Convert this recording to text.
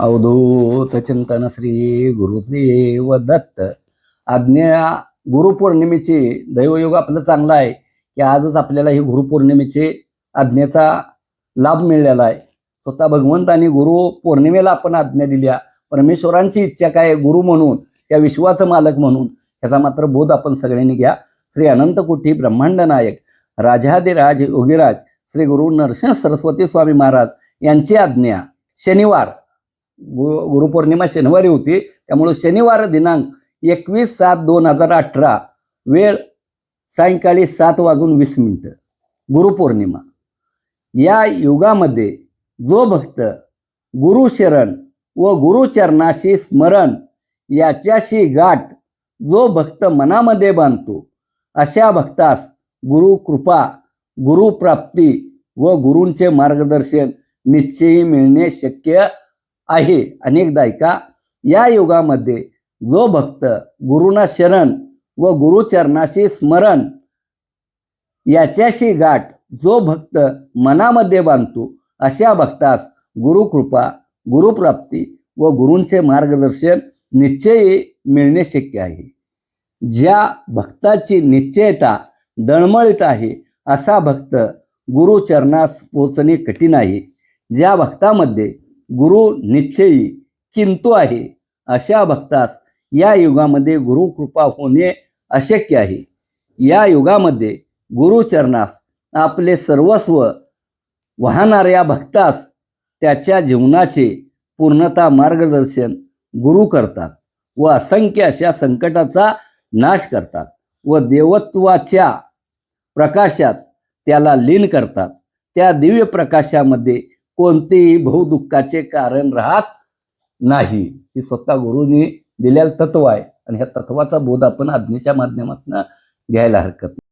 अवधूत चिंतन श्री गुरुदेव दत्त. आज्ञा गुरुपौर्णिमेची दैवयोग आपलं चांगलं आहे की आजच आपल्याला ही गुरुपौर्णिमेचे आज्ञेचा लाभ मिळालेला आहे. स्वतः भगवंतानी गुरु पौर्णिमेला आपण आज्ञा दिल्या. परमेश्वरांची इच्छा काय? गुरु म्हणून या विश्वाचं मालक म्हणून याचा मात्र बोध आपण सगळ्यांनी घ्या. श्री अनंतकोटी ब्रह्मांड नायक राजाधिराज योगीराज श्री गुरु नरसिंह सरस्वती स्वामी महाराज यांची आज्ञा. शनिवार गु गुरुपौर्णिमा शनिवारी होती. त्यामुळे शनिवार दिनांक एकवीस सात दोन हजार अठरा वेळ सायंकाळी सात वाजून वीस मिनटं. गुरुपौर्णिमा. या युगामध्ये जो भक्त गुरुशरण व गुरुचरणाशी स्मरण याच्याशी गाठ जो भक्त मनामध्ये बांधतो अशा भक्तास गुरु कृपा गुरुप्राप्ती व गुरूंचे मार्गदर्शन निश्चयी मिळणे शक्य आहे. अनेकदा ऐका या युगामध्ये जो भक्त गुरुना शरण व गुरुचरणाशी स्मरण याच्याशी गाठ जो भक्त मनामध्ये बांधतो अशा भक्तास गुरुकृपा गुरुप्राप्ती व गुरूंचे मार्गदर्शन निश्चयी मिळणे शक्य आहे. ज्या भक्ताची निश्चयता दळमळीत आहे असा भक्त गुरुचरणास पोचणे कठीण आहे. ज्या भक्तामध्ये गुरु निश्चयी किंतु आहे. अशा भक्तास या युगामध्ये गुरुकृपा होणे अशक्य आहे. या युगामध्ये गुरुचरणास आपले सर्वस्व वाहणाऱ्या भक्तास त्याच्या जीवनाचे पूर्णता मार्गदर्शन गुरु करतात व असंख्य अशा संकटाचा नाश करतात व देवत्वाच्या प्रकाशात त्याला लीन करतात. त्या दिव्य प्रकाशामध्ये कोणतेही बहुदुःखाचे कारण राहत नाही. ही स्वतः गुरुनी दिलेलं तत्व आहे. आणि ह्या तत्वाचा बोध आपण आज्ञेच्या माध्यमातून घ्यायला हरकत नाही.